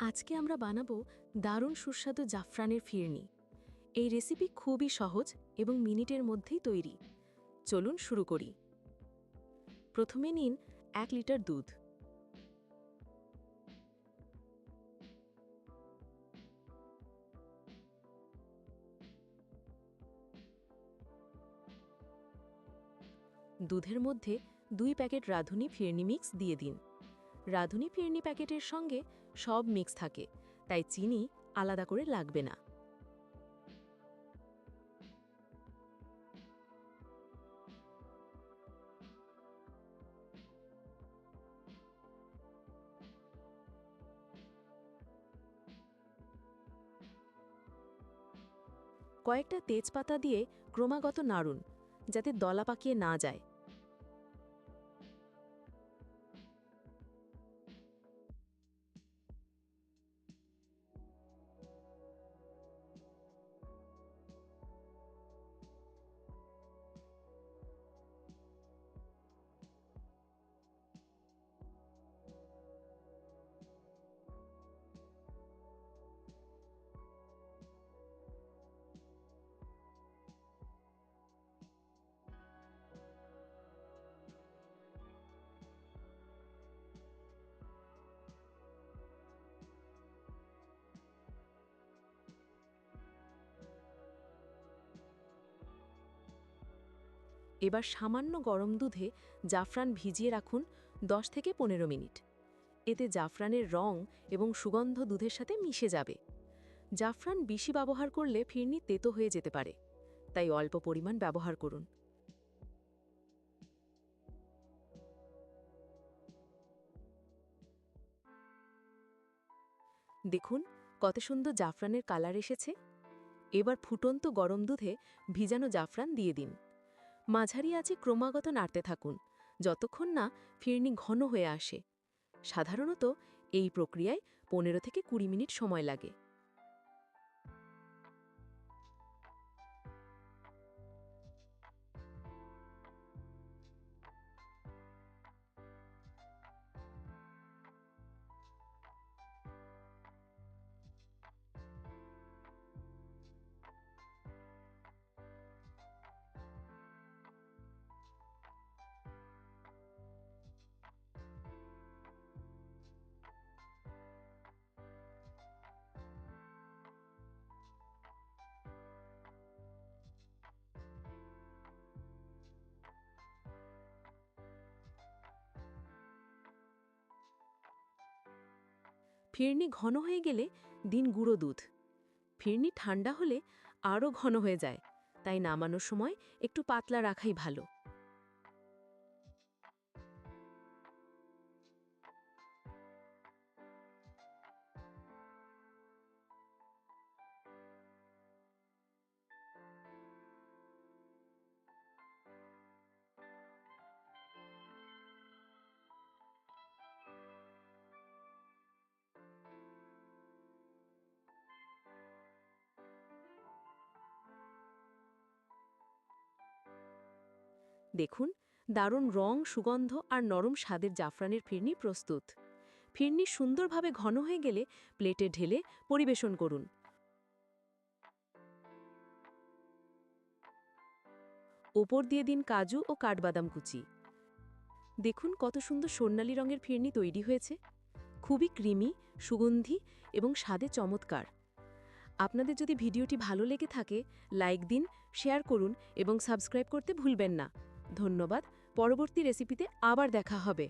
আজকে আমরা বানাবো দারুণ সুস্বাদু জাফরানের ফিরনি। এই রেসিপি খুবই সহজ এবং মিনিটের মধ্যেই তৈরি। চলুন শুরু করি। প্রথমে নিন এক লিটার দুধ। দুধের মধ্যে দুই প্যাকেট রাঁধুনি ফিরনি মিক্স দিয়ে দিন। রাঁধুনি ফিরনি প্যাকেটের সঙ্গে সব মিক্স থাকে, তাই চিনি আলাদা করে লাগবে না। কয়েকটা তেজপাতা দিয়ে ক্রমাগত নাড়ুন, যাতে দলা পাকিয়ে না যায়। এবার সামান্য গরম দুধে জাফরান ভিজিয়ে রাখুন 10 থেকে পনেরো মিনিট। এতে জাফরানের রং এবং সুগন্ধ দুধের সাথে মিশে যাবে। জাফরান বেশি ব্যবহার করলে ফিরনি তেতো হয়ে যেতে পারে। তাই অল্প পরিমাণ ব্যবহার করুন। দেখুন, কত সুন্দর জাফরানের কালার এসেছে। এবার ফুটন্ত গরম দুধে ভিজানো জাফরান দিয়ে দিন। মাঝারি আছে ক্রমাগত নাড়তে থাকুন, যতক্ষণ না ফিরনি ঘন হয়ে আসে। সাধারণত এই প্রক্রিয়ায় পনেরো থেকে কুড়ি মিনিট সময় লাগে। ফিরনি ঘন হয়ে গেলে দিন গুঁড়ো দুধ। ফিরনি ঠান্ডা হলে আরও ঘন হয়ে যায়, তাই নামানোর সময় একটু পাতলা রাখাই ভালো। দেখুন, দারুণ রং, সুগন্ধ আর নরম স্বাদের জাফরানের ফিরনি প্রস্তুত। ফিরনি সুন্দরভাবে ঘন হয়ে গেলে প্লেটে ঢেলে পরিবেশন করুন। ওপর দিয়ে দিন কাজু ও কাঠবাদাম কুচি। দেখুন কত সুন্দর স্বর্ণালী রঙের ফিরনি তৈরি হয়েছে। খুবই ক্রিমি, সুগন্ধি এবং স্বাদে চমৎকার। আপনাদের যদি ভিডিওটি ভালো লেগে থাকে, লাইক দিন, শেয়ার করুন এবং সাবস্ক্রাইব করতে ভুলবেন না। ধন্যবাদ পরবর্তী রেসিপিতে আবার দেখা হবে।